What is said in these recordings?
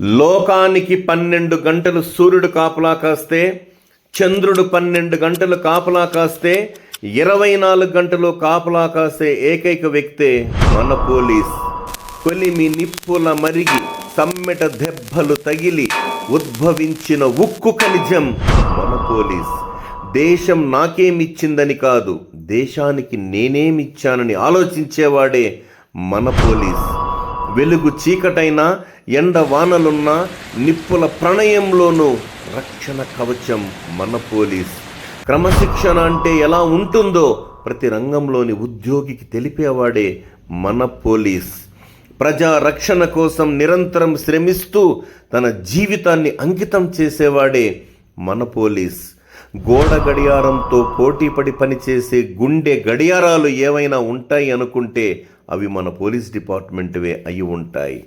లోకానికి పన్నెండు గంటలు సూర్యుడు కాపలా కాస్తే చంద్రుడు పన్నెండు గంటలు కాపలా కాస్తే ఇరవై నాలుగు గంటలు కాపలా కాసే ఏకైక వ్యక్తే మన పోలీస్. కొలిమి నిప్పుల మరిగి సమ్మెట దెబ్బలు తగిలి ఉద్భవించిన ఉక్కు ఖనిజం మన పోలీస్. దేశం నాకేమిచ్చిందని కాదు దేశానికి నేనేమిచ్చానని ఆలోచించేవాడే మన పోలీస్. వెలుగు చీకటైనా ఎండ వానలున్న నిప్పుల ప్రణయంలోనూ రక్షణ కవచం మన పోలీస్. క్రమశిక్షణ అంటే ఎలా ఉంటుందో ప్రతి రంగంలోని ఉద్యోగికి తెలిపేవాడే మన పోలీస్. ప్రజా రక్షణ కోసం నిరంతరం శ్రమిస్తూ తన జీవితాన్ని అంకితం చేసేవాడే మన పోలీస్. గోడ గడియారంతో పోటీపడి పనిచేసే గుండె గడియారాలు ఏవైనా ఉంటాయి అనుకుంటే అవి మన పోలీస్ డిపార్ట్మెంట్వే అయి ఉంటాయి.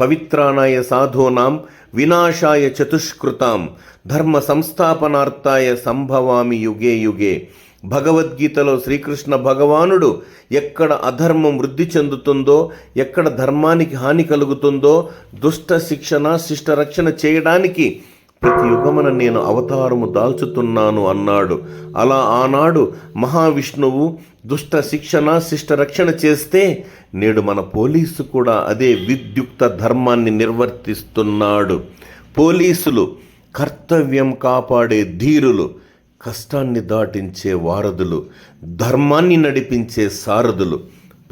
పవిత్రానాయ సాధూనాం వినాశాయ చతుష్కృతాం ధర్మ సంస్థాపనార్థాయ సంభవామి యుగే యుగే. భగవద్గీతలో శ్రీకృష్ణ భగవానుడు ఎక్కడ అధర్మం వృద్ధి చెందుతుందో ఎక్కడ ధర్మానికి హాని కలుగుతుందో దుష్ట శిక్షణ శిష్ట రక్షణ చేయడానికి ప్రతి యుగమున నేను అవతారము దాల్చుతున్నాను అన్నాడు. అలా ఆనాడు మహావిష్ణువు దుష్ట శిక్షణ శిష్ట రక్షణ చేస్తే నేడు మన పోలీసు కూడా అదే విద్యుక్త ధర్మాన్ని నిర్వర్తిస్తున్నాడు. పోలీసులు కర్తవ్యం కాపాడే ధీరులు కష్టాన్ని దాటించే వారధులు ధర్మాన్ని నడిపించే సారథులు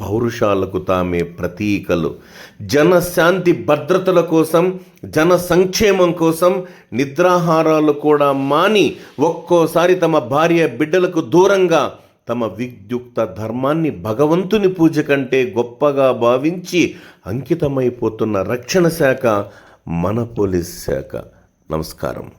పౌరుషాలకు తామే ప్రతీకలు. జనశాంతి భద్రతల కోసం జన సంక్షేమం కోసం నిద్రాహారాలు కూడా మాని ఒక్కోసారి తమ భార్య బిడ్డలకు దూరంగా తమ విద్యుక్త ధర్మాన్ని భగవంతుని పూజ కంటే గొప్పగా భావించి అంకితమైపోతున్న రక్షణ శాఖ మన పోలీస్ శాఖ. నమస్కారం.